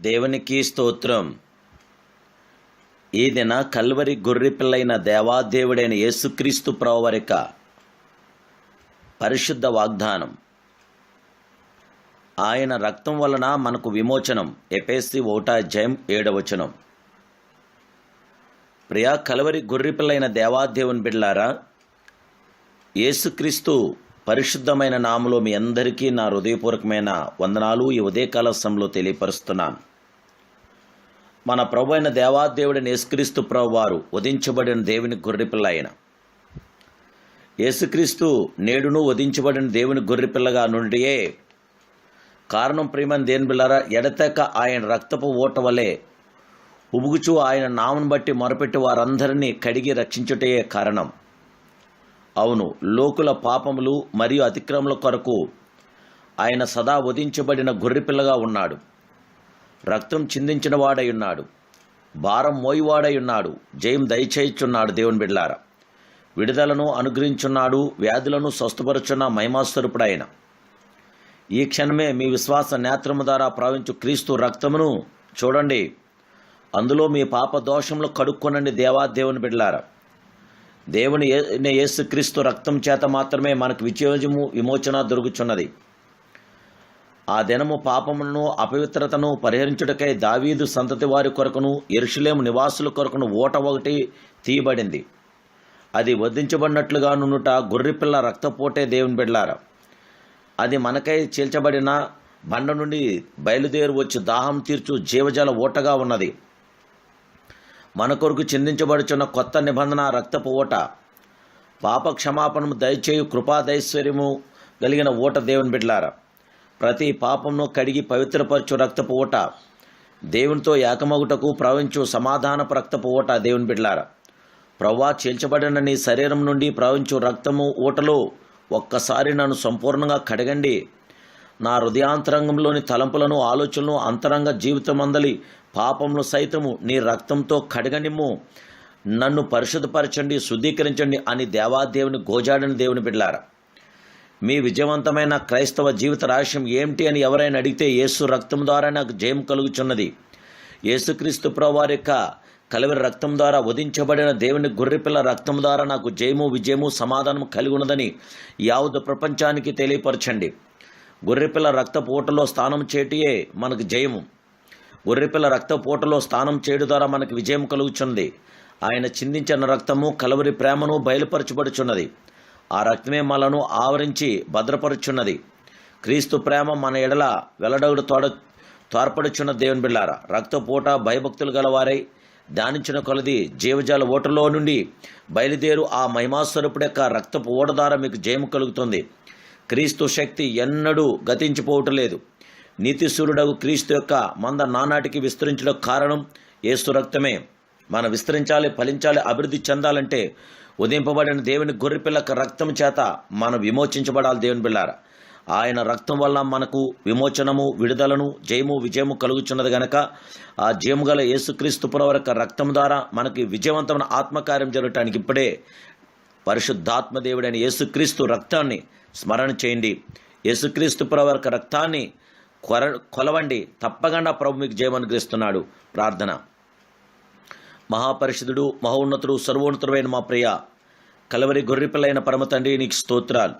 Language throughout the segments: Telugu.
దేవునికి స్తోత్రం. ఈ దిన కల్వరి గుర్రిపిల్లైన దేవాదేవుడైన యేసుక్రీస్తు ప్రవరిక పరిశుద్ధ వాగ్దానం. ఆయన రక్తం వలన మనకు విమోచనం. ఎపేసి జయం ఏడవచనం ప్రియా కలవరి గుర్రిపిల్లైన దేవాదేవుని బిడ్లారా యేసుక్రీస్తు పరిశుద్ధమైన నామలో మీ అందరికీ నా హృదయపూర్వకమైన వందనాలు. ఈ ఉదయకాల సమయంలో తెలియపరుస్తున్నాను. మన ప్రభు అయిన దేవాదేవుడిని యేసుక్రీస్తు ప్రభు వారు వధించబడిన దేవుని గొర్రెపిల్ల ఆయన యేసుక్రీస్తు నేడును వధించబడిన దేవుని గొర్రెపిల్లగా నుండియే కారణం ప్రియమైన దేని బిళ్ళారా ఎడతెక్క ఆయన రక్తపు ఓట వలె ఉబుగుచు ఆయన నామను బట్టి మొరపెట్టి వారందరినీ కడిగి రక్షించుటయే కారణం. అవును లోకుల పాపములు మరియు అతిక్రమల కొరకు ఆయన సదా వధించబడిన గొర్రెపిల్లగా ఉన్నాడు. రక్తం చిందించిన వాడై ఉన్నాడు. భారం మోయివాడై ఉన్నాడు. జయం దయచేయుచున్నాడు దేవుని బిడ్లారా విడుదలను అనుగ్రహించున్నాడు వ్యాధులను స్వస్థపరుచున్న మహిమాస్వరూపుడైన ఈ క్షణమే మీ విశ్వాస నేత్రము ద్వారా ప్రవహించు క్రీస్తు రక్తమును చూడండి. అందులో మీ పాప దోషంలో కడుక్కొనండి దేవాదేవుని బిడ్లారా దేవుని యేసుక్రీస్తు రక్తం చేత మాత్రమే మనకు విజయము విమోచన దొరుకుచున్నది. ఆ దినము పాపమును అపవిత్రతను పరిహరించుటకై దావీదు సంతతి వారి కొరకును ఎరుషులేము నివాసుల కొరకును ఓట ఒకటి తీయబడింది. అది వధించబడినట్లుగా నున్నుట గొర్రెపిల్ల రక్తపోటే దేవుని బిడ్డార అది మనకై చీల్చబడిన బండ నుండి బయలుదేరి వచ్చి దాహం తీర్చు జీవజల ఓటగా ఉన్నది. మన కొరకు చిందించబడుచున్న కొత్త నిబంధన రక్తపు ఓట పాప క్షమాపణము దయచేయు కృపాదైశ్వర్యము కలిగిన ఓట దేవుని బిడ్లారా ప్రతి పాపమును కడిగి పవిత్రపరచు రక్తపు ఓట దేవునితో ఏకమగుటకు ప్రవహించు సమాధానపు రక్తపు ఓట దేవుని బిడ్లారా ప్రవ్వా చీల్చబడిన నీ శరీరం నుండి ప్రవహించు రక్తము ఓటలో ఒక్కసారి నన్ను సంపూర్ణంగా కడగండి. నా హృదయాంతరంగంలోని తలంపులను ఆలోచనలు అంతరంగ జీవితమందలి పాపములు సైతము నీ రక్తంతో కడగనిమ్ము. నన్ను పరిశుద్ధపరచండి శుద్ధీకరించండి అని దేవాదేవుని గోజాడిన దేవుని బిడ్లారా మీ విజయవంతమైన క్రైస్తవ జీవిత రహస్యం ఏమిటి అని ఎవరైనా అడిగితే యేసు రక్తం ద్వారా నాకు జయం కలుగుచున్నది. యేసుక్రీస్తు ప్రవారి యొక్క కలవరి రక్తం ద్వారా వధించబడిన దేవుని గొర్రెపిల్ల రక్తం ద్వారా నాకు జయము విజయము సమాధానం కలిగి ఉన్నదని యావత్ ప్రపంచానికి తెలియపరచండి. గొర్రెపిల్ల రక్తపోటలో స్థానం చేటియే మనకు జయము. గొర్రెపిల్ల రక్తపోటలో స్థానం చేయడం ద్వారా మనకు విజయం కలుగుచున్నది. ఆయన చిందించిన రక్తము కలవరి ప్రేమను బయలుపరచబడుచున్నది. ఆ రక్తమే మనను ఆవరించి భద్రపరుచున్నది. క్రీస్తు ప్రేమ మన ఎడల వెల్లడగుడు తోడ తోర్పడుచున్న దేవుని బిళ్ళార. రక్తపోట భయభక్తులు గలవారై ధ్యానించిన కొలది జీవజాల ఓటలో నుండి బయలుదేరు ఆ మహిమాస్వరూపుడు యొక్క రక్తపు ఓట ద్వారా మీకు జయము కలుగుతుంది. క్రీస్తు శక్తి ఎన్నడూ గతించిపోవటం లేదు. నీతిశూరుడగు క్రీస్తు యొక్క మంద నానాటికి విస్తరించడం కారణం ఏసు రక్తమే. మనం విస్తరించాలి ఫలించాలి అభివృద్ధి చెందాలంటే ఉదయింపబడిన దేవుని గొర్రెపిల్లక రక్తం చేత మనం విమోచించబడాలి దేవుని బిళ్ళార. ఆయన రక్తం వల్ల మనకు విమోచనము విడుదలను జయము విజయము కలుగుచున్నది గనక ఆ జయము గల యేసుక్రీస్తు పురవరక రక్తం ద్వారా మనకి విజయవంతమైన ఆత్మకార్యం జరగటానికి ఇప్పుడే పరిశుద్ధాత్మ దేవుడైన యేసుక్రీస్తు రక్తాన్ని స్మరణ చేయండి. యేసుక్రీస్తు ప్రవరక రక్తాన్ని కొర కొలవండి. తప్పకుండా ప్రభు మీకు జయమనుగ్రహిస్తున్నాడు ప్రార్థన. మహాపరిషుదుడు మహోన్నతుడు సర్వోన్నతుడైన మా ప్రియ కలవరి గొర్రెపిల్లైన పరమ తండ్రి నీకు స్తోత్రాలు.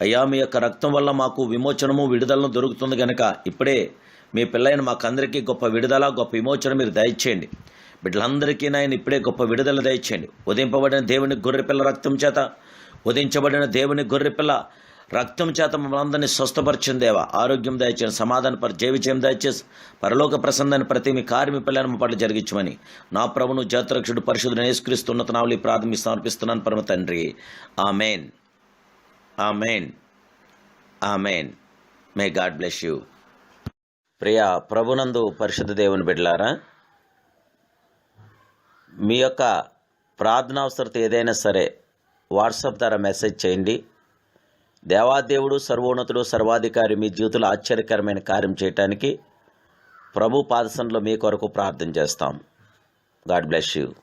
అయ్యా మీ యొక్క రక్తం వల్ల మాకు విమోచనము విడుదలను దొరుకుతుంది గనక ఇప్పుడే మీ పిల్లైన మాకందరికీ గొప్ప విడుదల గొప్ప విమోచన మీరు దయచేయండి. బిడ్డలందరికీ నాయన ఇప్పుడే గొప్ప విడుదల దయచేయండి. ఉదయింపబడిన దేవుని గొర్రెపిల్ల రక్తం చేత ఉదయించబడిన దేవుని గొర్రెపిల్ల రక్తం చేత మమ్మల్ని స్వస్థపరిచిన దేవ. ఆరోగ్యం దయచేసి సమాధాన పరి జయ విజయం దయచేసి పరలోక ప్రసందాన్ని ప్రతి మీ కార్య మీ పిల్లలను మా పట్ల జరిగించమని నా ప్రభును జాతరక్షుడు పరిశుద్ధుని నేసుక్రీస్తున్నత నావలి ప్రాథమిక సమర్పిస్తున్నాను పరమ తండ్రి. Amen. Amen. Amen. May God bless you ప్రియ ప్రభునందు పరిశుద్ధ దేవుని బిడ్డలారా మీ యొక్క ప్రార్థన అవసరత ఏదైనా సరే వాట్సాప్ ద్వారా మెసేజ్ చేయండి. దేవాదేవుడు సర్వోన్నతుడు సర్వాధికారి మీ జీవితంలో ఆశ్చర్యకరమైన కార్యం చేయటానికి ప్రభు పాదసంలో మీ కొరకు ప్రార్థన చేస్తాం. God bless you.